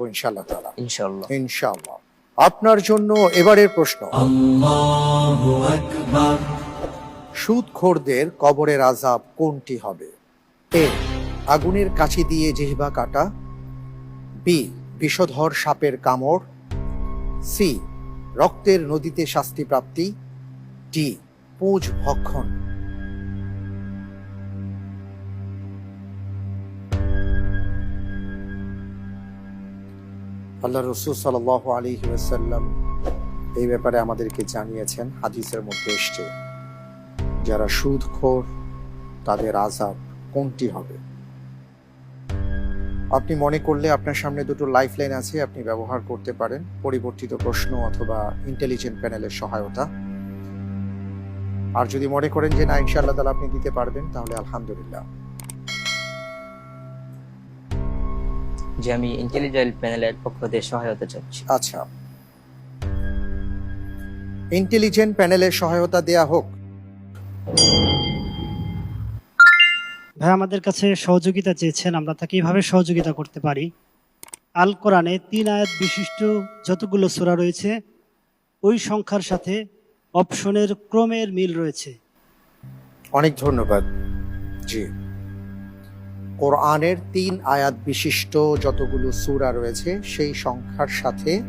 ইনশাআল্লাহ তাআলা। ইনশাল্লাহ ইনশাআল্লাহ। আপনার জন্য এবারের প্রশ্ন। সুদখোরদের কবরের আজাব কোনটি হবে? এ আগুনের কাছে দিয়ে জিহ্বা কাটা। বি বিষধর সাপের কামড়। সি রক্তের নদীতে শাস্তি প্রাপ্তি। ডি পুঁজ ভক্ষণ। আল্লাহ রসুল সাল আলী ওয়াসাল্লাম এই ব্যাপারে আমাদেরকে জানিয়েছেন, হাদিসের মধ্যে এসছে, যারা সুদখোর, তাদের আজাব কোনটি হবে? আপনি মনে করলে আপনার সামনে দুটো লাইফ লাইন আছে, আপনি ব্যবহার করতে পারেন, পরিবর্তিত প্রশ্ন অথবা ইন্টেলিজেন্ট প্যানেলের সহায়তা। আর যদি মনে করেন যে না, ইনশাআল্লাহ তালা আপনি দিতে পারবেন, তাহলে আলহামদুলিল্লাহ। যে আমি ইন্টেলিজেন্ট প্যানেলের পক্ষ থেকে সহায়তা চাচ্ছি। আচ্ছা। ইন্টেলিজেন্ট প্যানেলের সহায়তা দেয়া হোক। ভাই আমাদের কাছে সহযোগিতা চেয়েছেন। আমরা তাকে এইভাবে সহযোগিতা করতে পারি। আল কোরআনে তিন আয়াত বিশিষ্ট যতগুলো সূরা রয়েছে ওই সংখ্যার সাথে অপশনের ক্রমের মিল রয়েছে। অনেক ধন্যবাদ। জি। কোরআনের তিন আয়াত বিশিষ্ট যতগুলো সূরা রয়েছে সেই সংখ্যার সাথে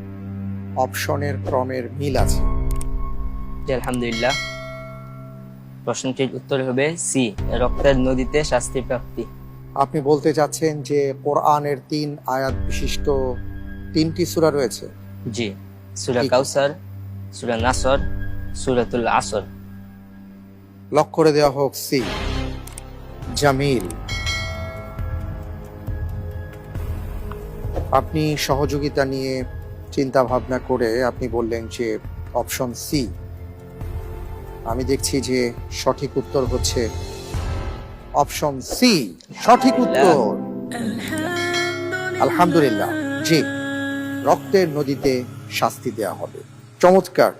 অপশনের ক্রমের মিল আছে। আলহামদুলিল্লাহ। প্রশ্নটির উত্তর হবে সি রক্তের নদীতে শাস্তি প্রাপ্তি। আপনি বলতে চাচ্ছেন যে কোরআনের তিন আয়াত বিশিষ্ট তিনটি সূরা রয়েছে? জি সুরা। কাউসার সুরা নাসর সুরাতুল আসর। লক করে দেওয়া হোক সি জামিল। আপনি সহযোগিতা নিয়ে চিন্তা ভাবনা করে আপনি বললেন যে অপশন সি আমি দেখছি যে সঠিক উত্তর হচ্ছে অপশন সি সঠিক উত্তর। আলহামদুলিল্লাহ জি। রক্তের নদীতে শাস্তি দেয়া হবে। চমৎকার।